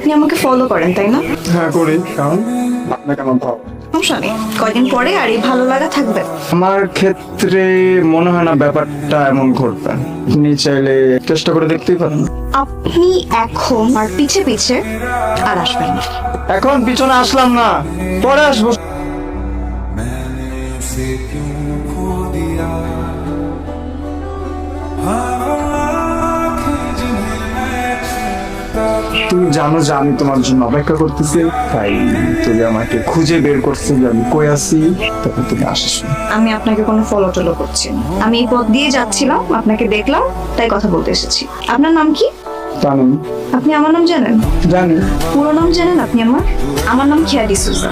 আপনি আমাকে ফলো করেন তাই না? হ্যাঁ করি। কারণ আপনাকে আমার ভালো সমস্যা নেই। কয়দিন পরে আর এই ভালো লাগা থাকবে? আমার ক্ষেত্রে মনে হয় না ব্যাপারটা এমন ঘটবে। আপনি চাইলে চেষ্টা করে দেখতেই পারেন। আপনি এখন আর পিছে পিছে আর আসবেন না। এখন পিছনে আসলাম না পরে আসব। তুমি জানো যে আমি তোমার জন্য অপেক্ষা করতেছি তাই তুমি আমাকে খুঁজে বের করছ যে আমি কই আছি তখন তুমি আসিস আমি আপনাকে কোনো ফলো টলো করছি না। আমি এই পথ দিয়ে যাচ্ছিলাম আপনাকে দেখলাম তাই কথা বলতে এসেছি। আপনার নাম কি? জানি। আপনি আমার নাম জানেন? জানি। পুরো নাম জানেন আপনি আমার? আমার নাম খেয়ালি সুজা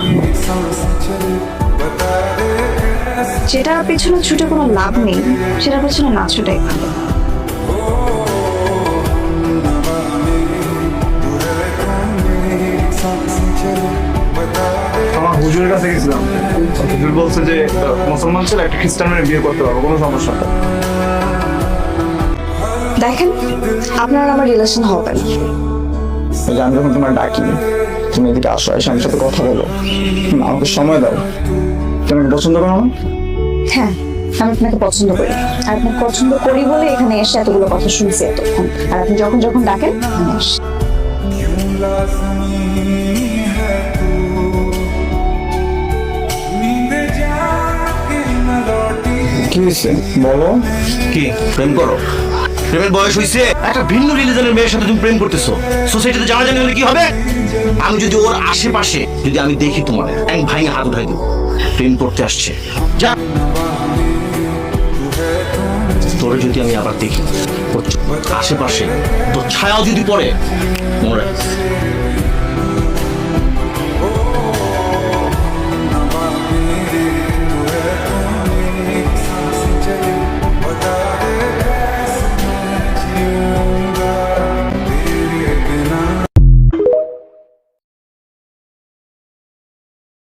যেটার পেছনে ছুটে কোনো লাভ নেই সেটার পেছনে না ছুটাই ভালো। হুজুরের কাছে গেছিলাম। হুজুর বলছে যে মুসলমান ছেলে একটা খ্রিস্টান মেয়ে বিয়ে করতে পারব কোনো সমস্যা নেই। দেখেন আপনার আমার রিলেশন হবে না। আমি যখন তোমার ডাকি তুমি এদিকে আসো এসে আমার সাথে কথা বলো। আমাকে সময় দাও। তুমি পছন্দ করো না? হ্যাঁ আমি আপনাকে পছন্দ করি। আর আপনাকে পছন্দ করি বলে এখানে এসে এতগুলো কথা শুনছি এতক্ষণ। আর আপনি যখন যখন ডাকেন আমি আসি কি হয়েছে বলো। কি? প্রেম করো। প্রেমের বয়স হইছে। একটা ভিন্ন রিলিজনের মেয়ের সাথে তুমি প্রেম করতেছো। সোসাইটিতে জানা জানি হলে কি হবে? আমি যদি ওর আশেপাশে যদি আমি দেখি তোমার, এক ভাই হাত উঠাই দেবো। প্রেম করতে আসছে। যা। তোরে যদি আমি আবার দেখি আশেপাশে তোর ছায়াও যদি পড়ে, মনে